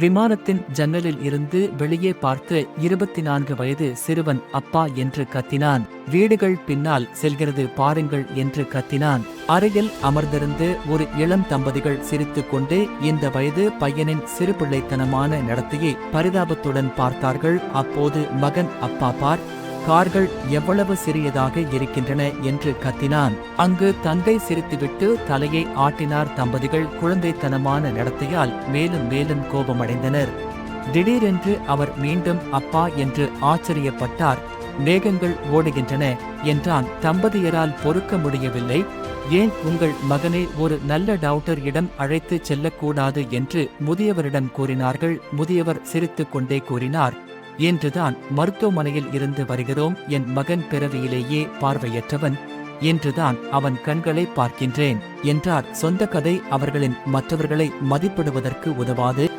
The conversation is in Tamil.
விமானத்தின் ஜன்னலில் இருந்து வெளியே பார்த்து இருபத்தி நான்கு வயது சிறுவன் அப்பா என்று கத்தினான். வீடுகள் பின்னால் செல்கிறது பாருங்கள் என்று கத்தினான். அருகில் அமர்ந்திருந்து ஒரு இளம் தம்பதிகள் சிரித்துக் கொண்டு இந்த வயது பையனின் சிறுபிள்ளைத்தனமான நடத்தையை பரிதாபத்துடன் பார்த்தார்கள். அப்போது மகன் அப்பா பார் கார்கள் எவ்வளவு சிறியதாக இருக்கின்றன என்று கத்தினான். அங்கு தந்தை சிரித்துவிட்டு தலையை ஆட்டினார் தம்பதிகள் குழந்தைத்தனமான நடத்தையால் மேலும் மேலும் கோபமடைந்தனர். திடீரென்று அவர் மீண்டும் அப்பா என்று ஆச்சரியப்பட்டார். மேகங்கள் ஓடுகின்றன என்றான். தம்பதியரால் பொறுக்க முடியவில்லை. ஏன் உங்கள் மகனை ஒரு நல்ல டாக்டர் இடம் அழைத்துச் செல்லக்கூடாது? என்று முதியவரிடம் கூறினார்கள். முதியவர் சிரித்துக்கொண்டே கூறினார். இன்றுதான் மருத்துவமனையில் இருந்து வருகிறோம். என் மகன் பிறவியிலேயே பார்வையற்றவன். இன்றுதான் அவன் கண்களை பார்க்கின்றேன். என்றார். சொந்த கதை அவர்களின் மற்றவர்களை மதிப்பிடுவதற்கு உதவாது.